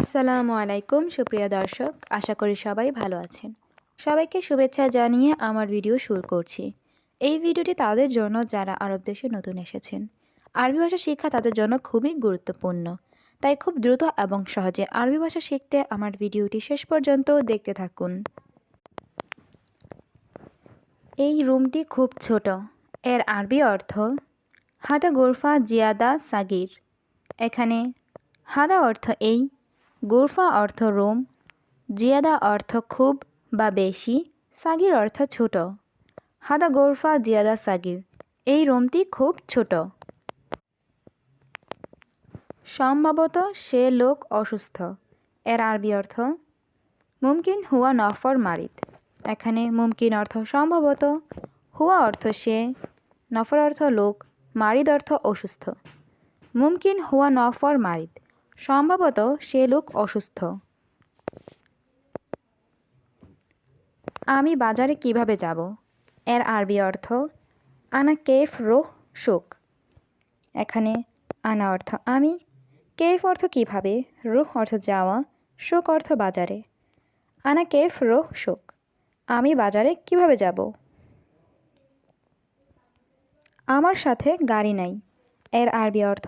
আসসালামু আলাইকুম, সুপ্রিয় দর্শক। আশা করি সবাই ভালো আছেন। সবাইকে শুভেচ্ছা জানিয়ে আমার ভিডিও শুরু করছি। এই ভিডিওটি তাদের জন্য যারা আরব দেশে নতুন এসেছেন। আরবি ভাষা শিক্ষা তাদের জন্য খুবই গুরুত্বপূর্ণ। তাই খুব দ্রুত এবং সহজে আরবি ভাষা শিখতে আমার ভিডিওটি শেষ পর্যন্ত দেখতে থাকুন। এই রুমটি খুব ছোট। এর আরবি অর্থ, হাদা গোরফা জিয়াদা সাগির। এখানে, হাদা অর্থ এই গোরফা অর্থ রোম, জিয়াদা অর্থ খুব বা বেশি, সাগির অর্থ ছোট। হাদা গোরফা, জিয়াদা, সাগির। এই রোমটি খুব ছোট। সম্ভবত সে লোক অসুস্থ। এর আরবি অর্থ, মুমকিন হুয়া নফর মারিদ। এখানে মুমকিন অর্থ সম্ভবত, হুয়া অর্থ সে, নফর অর্থ লোক, মারিদ অর্থ অসুস্থ। মুমকিন হুয়া নফর মারিদ। সম্ভবত সে লোক অসুস্থ। আমি বাজারে কীভাবে যাব? এর আরবি অর্থ, আনা কেফ রোহ শোক এখানে আনা অর্থ, আমি কেফ অর্থ কীভাবে? রোহ অর্থ যাওয়া শোক অর্থ বাজারে আনা কেফ রোহ শোক আমি বাজারে কীভাবে যাব? আমার সাথে গাড়ি নাই এর আরবি অর্থ,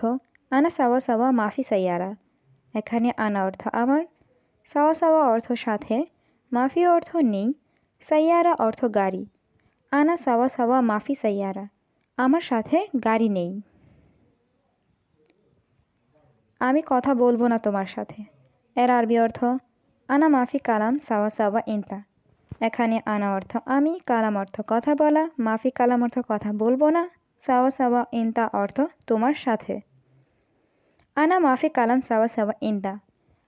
আনা সাওয়া সাওয়া মাফি সাইয়ারা এখানে আনা অর্থ আমার। সাওয়া সাওয়া অর্থ সাথে, মাফি অর্থ নেই, সাইয়ারা অর্থ গাড়ি। আনা সাওয়া সাওয়া, মাফি সাইয়ারা, আমার সাথে গাড়ি নেই। আমি কথা বলব না তোমার সাথে। এর আরবি অর্থ, আনা মাফি কালাম সাওয়া সাওয়া ইনতা। এখানে আনা অর্থ আমি, কালাম অর্থ কথা বলা, মাফি কালাম অর্থ কথা বলব না, সাওয়া সাওয়া ইনতা অর্থ তোমার সাথে। আনা মাফি কালাম সাওয়া সাওয়া ইনতা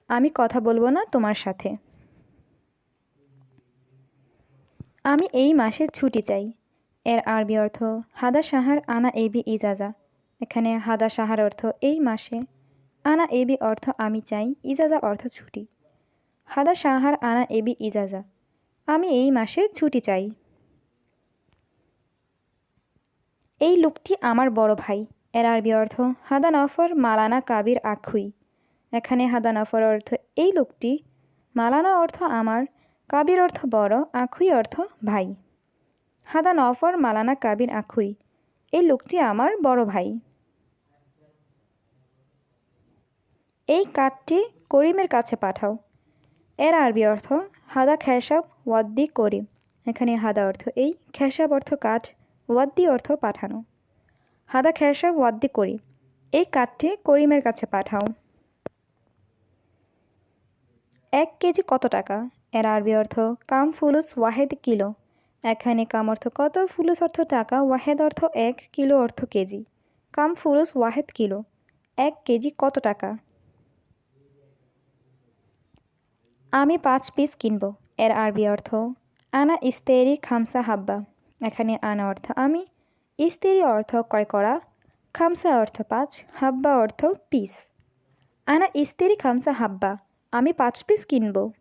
আমি কথা বলব না তোমার সাথে। আমি এই মাসে ছুটি চাই। এর আরবি অর্থ, হাদা সাহার আনা এবি ইজাজা। এখানে হাদা সাহার অর্থ, এই মাসে। আনা এবি অর্থ, আমি চাই। ইজাজা অর্থ, ছুটি। হাদা সাহার আনা এবি ইজাজা। আমি এই মাসে ছুটি চাই। এই লোকটি আমার বড় ভাই। এর আরবি অর্থ হাদা নফর মালানা কাবির আখুই। এখানে হাদা নফর অর্থ, এই লোকটি। মালানা অর্থ, আমার। কাবির অর্থ, বড়। আখুই অর্থ, ভাই। হাদা নফর মালানা কাবির আখুই। এই লোকটি আমার বড় ভাই। এই কাঠটি করিমের কাছে পাঠাও। এর আরবি অর্থ, হাদা খেসাব ওয়াদ্দি করিম। এখানে হাদা অর্থ, এই খেসাব অর্থ, কাঠ। ওয়াদ্দি অর্থ, পাঠানো। হাদা খেসাব ওয়াদ্দি করিম এই কাঠটি করিমের কাছে পাঠাও। এক কেজি কত টাকা? এর আরবি অর্থ, কাম ফুলুস ওয়াহেদ কিলো। এখানে কাম অর্থ কত, ফুলুস অর্থ টাকা, ওয়াহেদ অর্থ এক কিলো অর্থ কেজি। কাম ফুলুস ওয়াহেদ কিলো। এক কেজি কত টাকা? আমি পাঁচ পিস কিনব। এর আরবি অর্থ, আনা ইস্তেরি খামসা হাব্বা। এখানে আনা অর্থ, আমি ইস্তেরি অর্থ ক্রয় করা, খামসা অর্থ পাঁচ, হাব্বা অর্থ পিস। আনা ইস্তেরি, খামসা, হাব্বা, আমি পাঁচ পিস কিনব।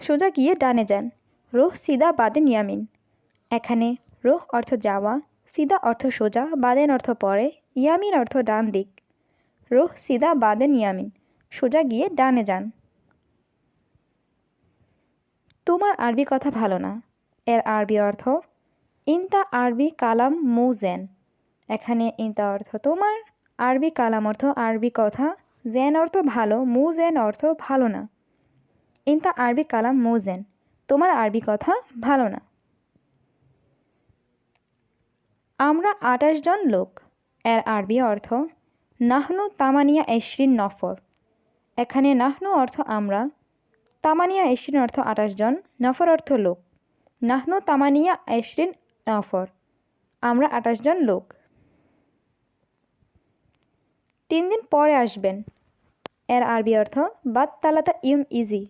সোজা গিয়ে ডানে যান। রোহ সিদা বাদেন ইয়ামিন। এখানে রোহ অর্থ যাওয়া, সিদা অর্থ সোজা, বাদেন অর্থ পরে, ইয়ামিন অর্থ ডান দিক। রোহ সিদা বাদেন ইয়ামিন। সোজা গিয়ে ডানে যান। তোমার আরবি কথা ভালো না। এর আরবি অর্থ ইনতা আরবি কালাম মুজেন। এখানে ইনতা অর্থ তোমার, আরবি কালাম অর্থ আরবি কথা, জেন অর্থ ভালো, মুজেন অর্থ ভালো না। ইনতা আরবি কালাম মুজেন, তোমার আরবি কথা ভালো না। আমরা আঠাশ জন লোক, এর আরবি অর্থ, নাহনু তামানিয়া এশরিন নফর। এখানে নাহনু অর্থ আমরা, তামানিয়া এশরিন অর্থ আঠাশ জন, নফর অর্থ লোক। নাহনু তামানিয়া এশরিন নফর আমরা আঠাশ জন লোক। তিন দিন পরে আসবেন। এর আরবি অর্থ, বাদ তালাতা ইউম ইজি।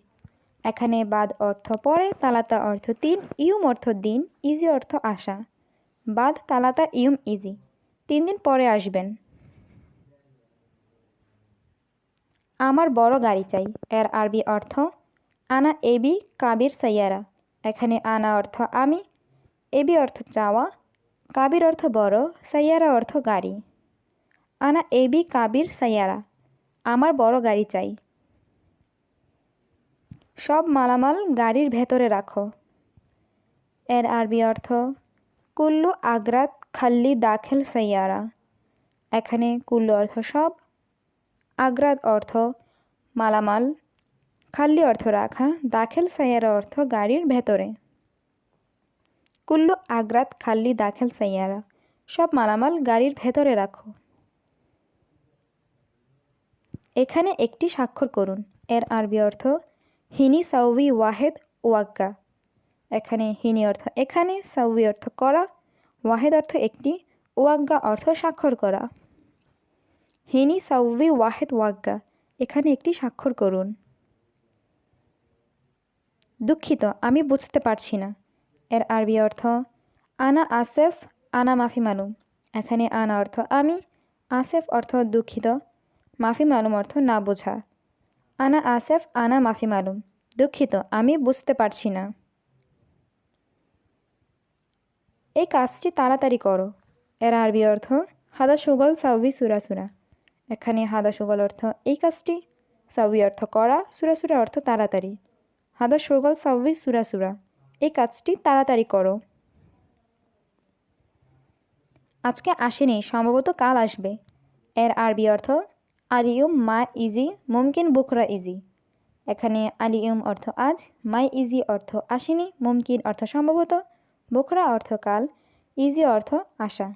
এখানে বাদ অর্থ পরে, তালাতা অর্থ তিন, ইউম অর্থ দিন, ইজি অর্থ আসা বাদ তালাতা ইউম ইজি। তিন দিন পরে আসবেন। আমার বড় গাড়ি চাই। এর আরবি অর্থ, আনা এবি কাবির সাইয়ারা। এখানে আনা অর্থ, আমি এবি অর্থ চাওয়া, কাবির অর্থ বড়, সাইয়ারা অর্থ গাড়ি। আনা এবি, কাবির, সাইয়ারা, আমার বড় গাড়ি চাই। সব মালামাল গাড়ির ভেতরে রাখো। এর আরবি অর্থ, কুল্লু আগ্রাত খাল্লি দাখেল সাইয়ারা। এখানে কুল্লু অর্থ সব, আগ্রাত অর্থ মালামাল, খাল্লি অর্থ রাখা, দাখেল সাইয়ারা অর্থ গাড়ির ভেতরে। কুল্লু আগ্রাত খাল্লি দাখেল সাইয়ারা। সব মালামাল গাড়ির ভেতরে রাখো। এখানে একটি স্বাক্ষর করুন। এর আরবি অর্থ, হিনি সাউবি ওয়াহেদ ওয়াগ্গা। এখানে হিনি অর্থ, এখানে সাউবি অর্থ, করা। ওয়াহেদ অর্থ, একটি। ওয়াগ্গা অর্থ, স্বাক্ষর করা। হিনি সাউবি ওয়াহেদ ওয়াগ্গা। এখানে একটি স্বাক্ষর করুন। দুঃখিত, আমি বুঝতে পারছি না। এর আরবি অর্থ, আনা আসেফ, আনা মাফি মালুম। এখানে আনা অর্থ আমি, আসেফ অর্থ দুঃখিত, মাফি মালুম অর্থ না বোঝা। আনা আসেফ, আনা মাফি মালুম। দুঃখিত, আমি বুঝতে পারছি না। এই কাজটি তাড়াতাড়ি করো। এর আরবি অর্থ, হাদা সুগল সাউবি সুরাসুরা এখানে হাদা সুগল অর্থ এই কাজটি, সাউবি অর্থ করা সুরাসুরা অর্থ তাড়াতাড়ি। হাদা সুগল সাউবি সুরাসুরা এই কাজটি তাড়াতাড়ি করো। আজকে আসেনি, সম্ভবত কাল আসবে। এর আরবি অর্থ আলিউম মা ইজি মুমকিন বুকরা ইজি। এখানে আলিউম অর্থ আজ মাই ইজি অর্থ আসেনি, মুমকিন অর্থ সম্ভবত বুকরা অর্থ কাল, ইজি অর্থ আশা।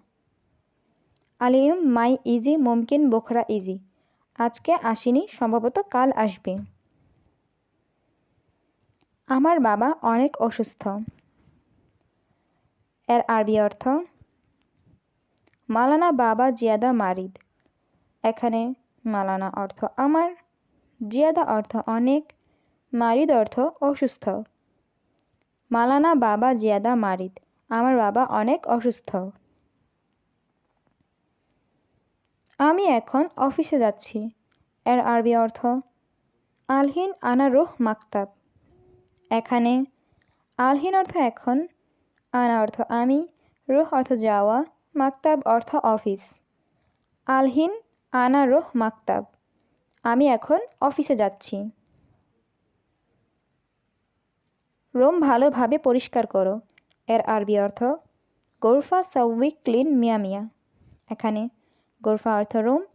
আলিউম মাই ইজি মুমকিন বোখরা ইজি। আজকে আসেনি, সম্ভবত কাল আসবে। আমার বাবা অনেক অসুস্থ। এর আরবি অর্থ, মালানা বাবা জিয়াদা মারিদ। এখানে মালানা অর্থ আমার, জিয়াদা অর্থ অনেক, মারিদ অর্থ অসুস্থ। মালানা বাবা জিয়াদা মারিদ, আমার বাবা অনেক অসুস্থ। আমি এখন অফিসে যাচ্ছি। এর আরবি অর্থ, আলহিন আনা রোহ মাকতাব। এখানে আলহিন অর্থ এখন, আনা অর্থ আমি, রোহ অর্থ যাওয়া, মাকতাব অর্থ অফিস। আলহিন, আনা, রোহ, মাকতাব। আমি এখন অফিসে যাচ্ছি। রোম ভালোভাবে পরিষ্কার করো। এর আরবি অর্থ, গোরফা সাউই ক্লিন মিয়া মিয়া। এখানে গোরফা অর্থ রোম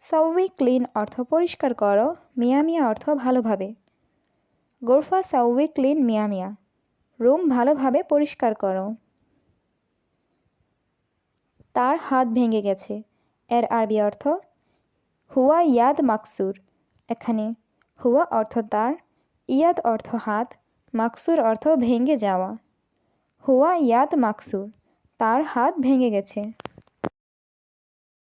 সাউই ক্লিন অর্থ পরিষ্কার করো, মিয়া মিয়া অর্থ ভালোভাবে। গোরফা সাউই ক্লিন মিয়া মিয়া। রুম ভালোভাবে পরিষ্কার করো। তার হাত ভেঙে গেছে। এর আরবি অর্থ, হুয়া ইয়াদ মাকসুর। এখানে, হুয়া অর্থ তার, ইয়াদ অর্থ হাত, মাকসুর অর্থ ভেঙে যাওয়া। হুয়া ইয়াদ মাকসুর। তার হাত ভেঙে গেছে।